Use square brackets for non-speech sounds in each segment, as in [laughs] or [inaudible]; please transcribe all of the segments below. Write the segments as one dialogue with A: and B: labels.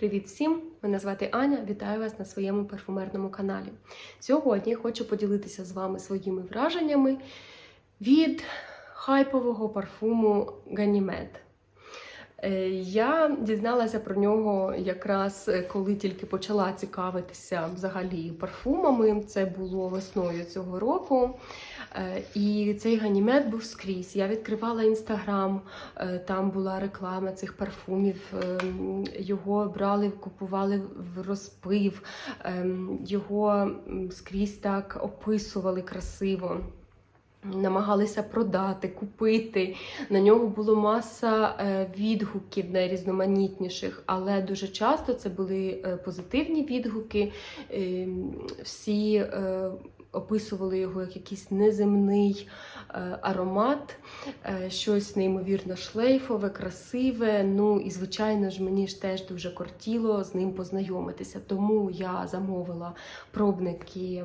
A: Привіт всім! Мене звати Аня. Вітаю вас на своєму парфумерному каналі. Сьогодні хочу поділитися з вами своїми враженнями від хайпового парфуму Ganymede. Е, Я дізналася про нього якраз е, коли тільки почала цікавитися взагалі парфумами. Це було весною цього року. Е, І цей ганімед був скрізь. Я відкривала інстаграм, там була реклама цих парфумів. ем, Його брали, купували в розпив, ем, його скрізь так описували красиво. Намагалися продати, купити. На нього було маса е, відгуків найрізноманітніших, але дуже часто це були е, позитивні відгуки. Е, Всі е, описували його як якийсь неземний е, аромат, е, щось неймовірно шлейфове, красиве. Ну і звичайно ж мені ж теж дуже кортіло з ним познайомитися. Тому я замовила пробники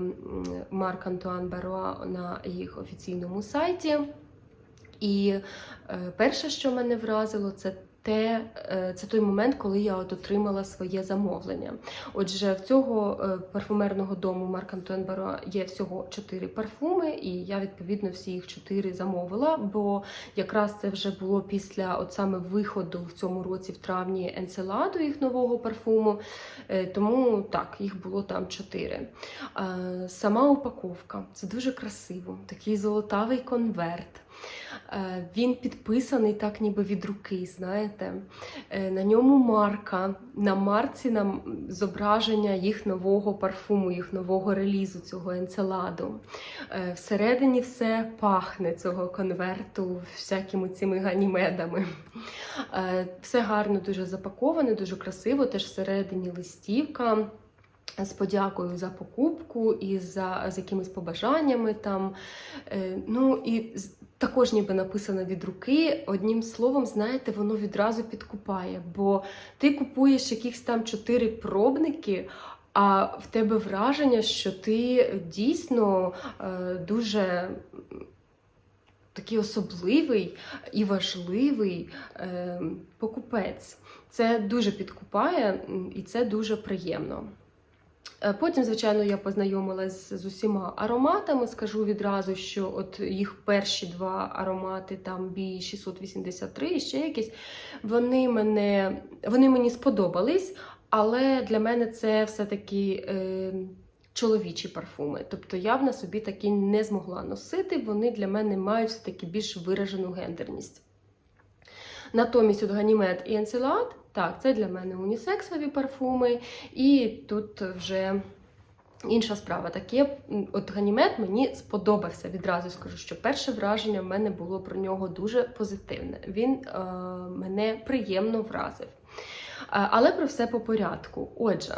A: Марк Антуан Баруа на їх офіційному сайті. І е, перше, що мене вразило, це те, е, це той момент, коли я от отримала своє замовлення. Отже, в цього е, парфумерного дому Марк Антуан Баруа є всього чотири парфуми, і я відповідно всі їх чотири замовила. Бо якраз це вже було після от саме виходу в цьому році, в травні, енцеладу їх нового парфуму. Е, Тому так, їх було там чотири. Сама упаковка це дуже красиво, такий золотавий конверт. Е, Він підписаний так, ніби від руки, знаєте. Е, На ньому марка. На марці нам зображення їх нового парфуму, їх нового релізу, цього енцеладу. Е, Всередині все пахне цього конверту всякими цими ганімедами. Все гарно дуже запаковане, дуже красиво. Теж всередині листівка. З подякою за покупку і за з якимись побажаннями там. Е, ну і також ніби написано від руки. Одним словом, знаєте, воно відразу підкупає. Бо ти купуєш якихось там чотири пробники, а в тебе враження, що ти дійсно е, дуже такий особливий і важливий е, покупець. Це дуже підкупає і це дуже приємно. Е, Потім, звичайно, я познайомилась з усіма ароматами. Скажу відразу, що от їх перші два аромати, там бі 683 і ще якісь, вони мене вони мені сподобались, але для мене це все-таки е, чоловічі парфуми. Тобто я б на собі такі не змогла носити. Вони для мене мають все-таки більш виражену гендерність. Натомість от Ганімед і Енцелад, так, це для мене унісексові парфуми, і тут вже інша справа. Таке, от Ганімед мені сподобався. Відразу скажу, що перше враження в мене було про нього дуже позитивне. Він е, мене приємно вразив. Але про все по порядку. Отже.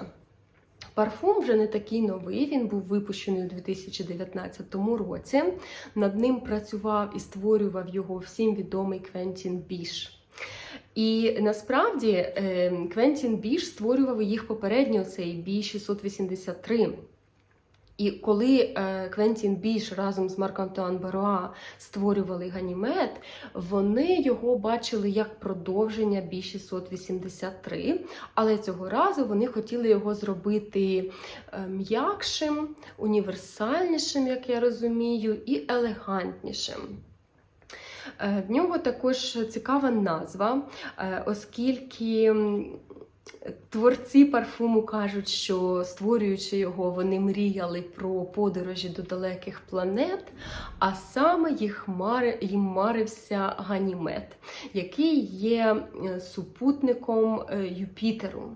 A: Парфум вже не такий новий, він був випущений у 2019 році. Над ним працював і створював його всім відомий Квентін Біш. І насправді е, Квентін Біш створював їх попередньо цей бі 683. І коли е, Квентін Біш разом з Марк Антуан Баруа створювали Ганімед, вони його бачили як продовження бі 683, але цього разу вони хотіли його зробити е, м'якшим, універсальнішим, як я розумію, і елегантнішим. Е, В нього також цікава назва, е, оскільки творці парфуму кажуть, що створюючи його, вони мріяли про подорожі до далеких планет, а саме їх мари, їм марився Ганімед, який є е, супутником Юпітеру.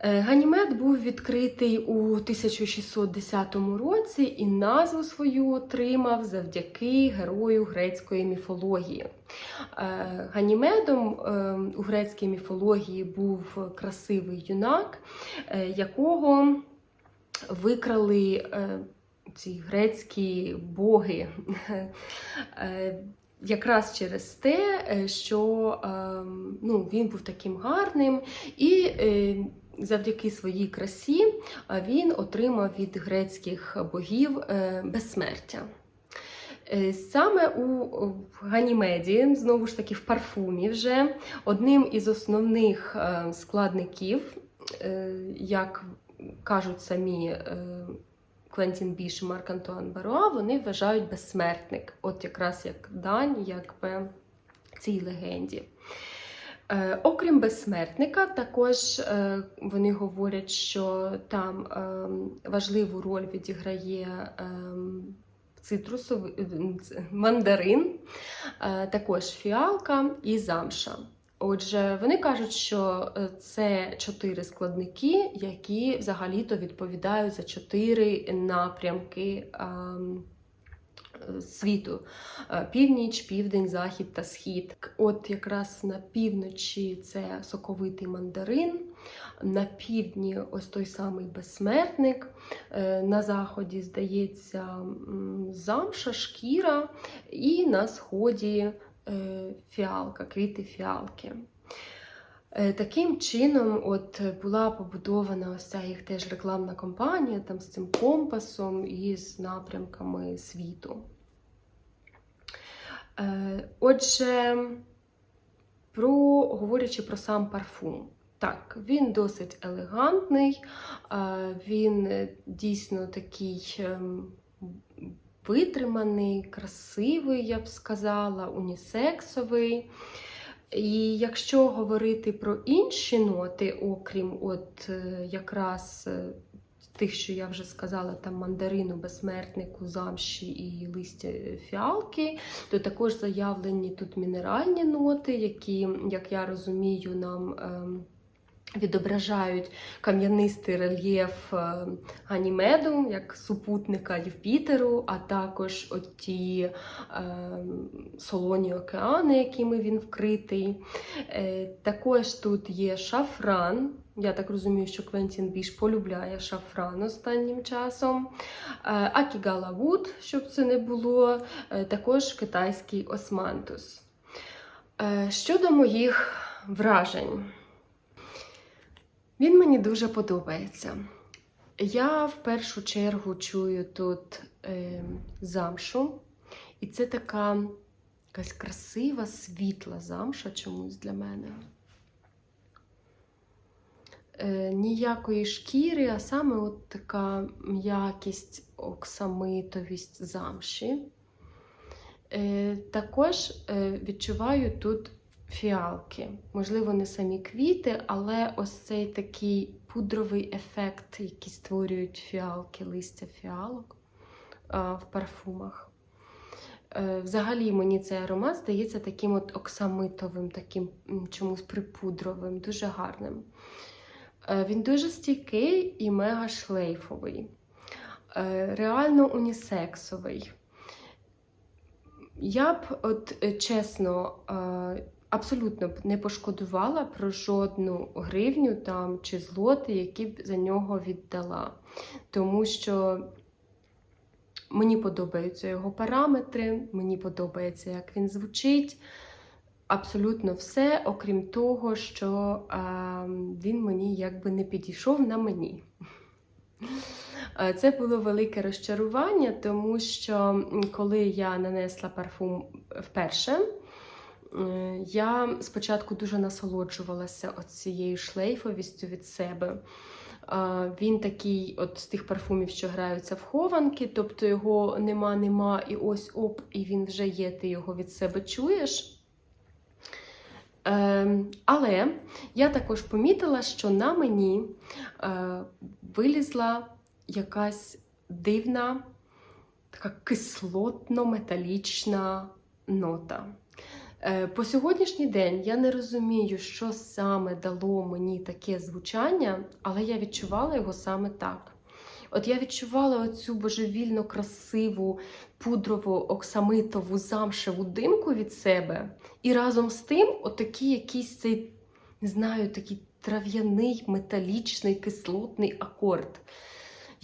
A: Е, Ганімед був відкритий у 1610 році і назву свою отримав завдяки герою грецької міфології. Е, Ганімедом е, у грецькій міфології був красивий юнак, е, якого викрали ці грецькі боги. Якраз через те, що е, ну, він був таким гарним, і завдяки своїй красі е, він отримав від грецьких богів е, безсмертя. Е, Саме у Ганімеді, знову ж таки, в парфумі вже одним із основних складників, як кажуть самі Квентін Біш і Марк Антуан Баруа, вони вважають безсмертник, от якраз як дань, якби цій легенді. Е, окрім безсмертника, також е, вони говорять, що там е, важливу роль відіграє цитрусовий мандарин, також фіалка і замша. Отже, вони кажуть, що це чотири складники, які взагалі-то відповідають за чотири напрямки ем, світу: Е, північ, південь, захід та схід. От якраз на півночі це соковитий мандарин, на півдні ось той самий безсмертник, е, на заході, здається, замша, шкіра, і на сході е, фіалка, квіти фіалки. Е, Таким чином, от була побудована ось ця їх теж рекламна кампанія там з цим компасом і з напрямками світу. Е, Отже, про, говорячи про сам парфум. Так, він досить елегантний, е, він дійсно такий ем, витриманий, красивий, я б сказала, унісексовий. І якщо говорити про інші ноти, окрім от е, якраз е, тих, що я вже сказала, там мандарину, безсмертнику, замші і листя фіалки, то також заявлені тут мінеральні ноти, які, як я розумію, нам ем, відображають кам'янистий рельєф е, Ганімеду, як супутника Юпітеру, а також оті е, солоні океани, якими він вкритий. Е, також тут є шафран. Я так розумію, що Квентін більш полюбляє шафран останнім часом. Е, Акігала Вуд, щоб це не було, е, також китайський османтус. Щодо моїх вражень, він мені дуже подобається. Я в першу чергу чую тут е, замшу, і це така якась красива, світла замша чомусь для мене. Е, ніякої шкіри, а саме от така м'якість, оксамитовість замші. Е, також е, відчуваю тут фіалки. Можливо, не самі квіти, але ось цей такий пудровий ефект, який створюють фіалки, листя фіалок в парфумах. Е, Взагалі мені цей аромат здається таким от оксамитовим, таким чомусь припудровим, дуже гарним. Е, Він дуже стійкий і мега шлейфовий, Е, реально унісексовий. Я б, от чесно, абсолютно б не пошкодувала про жодну гривню там чи злоти, які б за нього віддала. Тому що мені подобаються його параметри, мені подобається, як він звучить. Абсолютно все, окрім того, що е, він мені якби не підійшов на мені. Це було велике розчарування, тому що коли я нанесла парфум вперше, я спочатку дуже насолоджувалася цією шлейфовістю від себе. Е, Він такий, от з тих парфумів, що граються в хованки, тобто його нема-нема, і ось оп, і він вже є, ти його від себе чуєш. Е, але я також помітила, що на мені е, вилізла якась дивна, така кислотно-металічна нота. Е, По сьогоднішній день я не розумію, що саме дало мені таке звучання, але я відчувала його саме так. От я відчувала оцю божевільно красиву пудрову оксамитову замшеву димку від себе, і разом з тим, отакий якийсь цей, не знаю, такий трав'яний, металічний, кислотний акорд.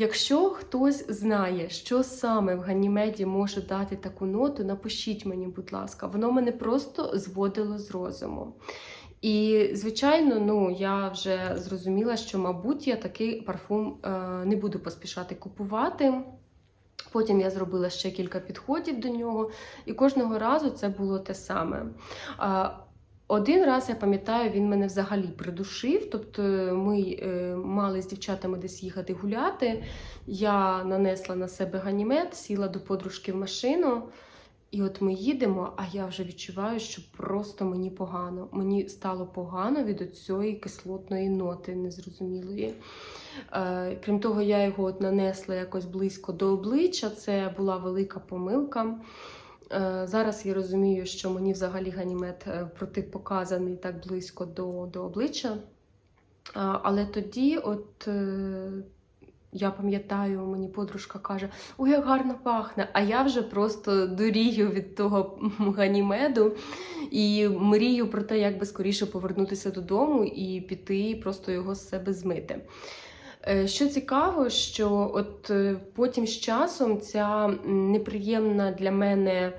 A: Якщо хтось знає, що саме в Ганімеді може дати таку ноту, напишіть мені, будь ласка, воно мене просто зводило з розуму. І, звичайно, ну я вже зрозуміла, що, мабуть, я такий парфум е, не буду поспішати купувати. Потім я зробила ще кілька підходів до нього, і кожного разу це було те саме. Один раз я пам'ятаю, він мене взагалі придушив. Тобто ми е, мали з дівчатами десь їхати гуляти. Я нанесла на себе ганімет, сіла до подружки в машину. І от ми їдемо, а я вже відчуваю, що просто мені погано. Мені стало погано від цієї кислотної ноти незрозумілої. Е, крім того, я його от нанесла якось близько до обличчя. Це була велика помилка. Е, зараз я розумію, що мені взагалі ганімет е, протипоказаний так близько до, до обличчя. Але тоді, от. е, я пам'ятаю, мені подружка каже: Ой, як гарно пахне! А я вже просто дурію від того [laughs] ганімеду і мрію про те, як би скоріше повернутися додому і піти, просто його з себе змити. Е, Що цікаво, що от е, потім з часом ця неприємна для мене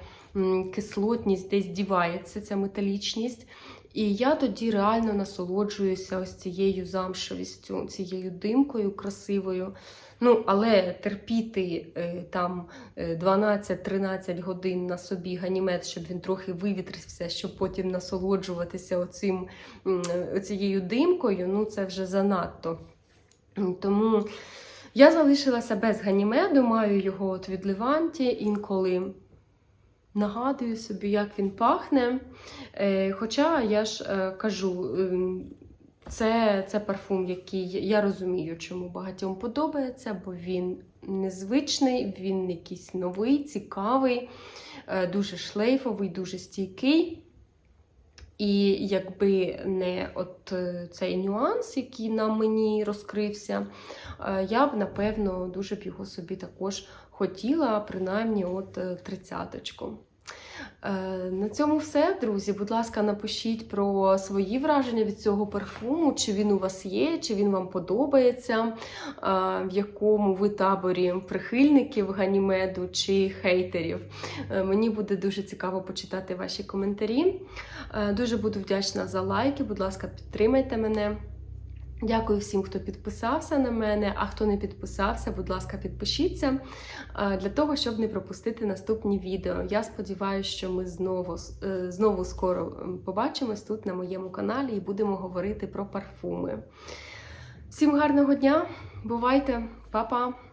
A: кислотність десь дівається, ця металічність. І я тоді реально насолоджуюся ось цією замшевістю, цією димкою красивою. Ну, але терпіти е, там е, 12-13 годин на собі ганімет, щоб він трохи вивітрився, щоб потім насолоджуватися оцим, оцією димкою, ну це вже занадто. Тому я залишилася без ганімеду, маю його от від Леванті інколи. Нагадую собі, як він пахне. Е, хоча я ж е, кажу, ем, це, це парфум, який я розумію, чому багатьом подобається, бо він незвичний, він якийсь новий, цікавий, е, дуже шлейфовий, дуже стійкий. І якби не от е, цей нюанс, який на мені розкрився, е, я б напевно дуже б його собі також хотіла, принаймні от е, тридцяточку. Е, На цьому все, друзі. Будь ласка, напишіть про свої враження від цього парфуму, чи він у вас є, чи він вам подобається, е, в якому ви таборі прихильників ганімеду чи хейтерів. Е, Мені буде дуже цікаво почитати ваші коментарі. Дуже буду вдячна за лайки. Будь ласка, підтримайте мене. Дякую всім, хто підписався на мене. А хто не підписався, будь ласка, підпишіться е, для того, щоб не пропустити наступні відео. Я сподіваюся, що ми знову, е, знову скоро побачимось тут на моєму каналі і будемо говорити про парфуми. Всім гарного дня! Бувайте, Па-па!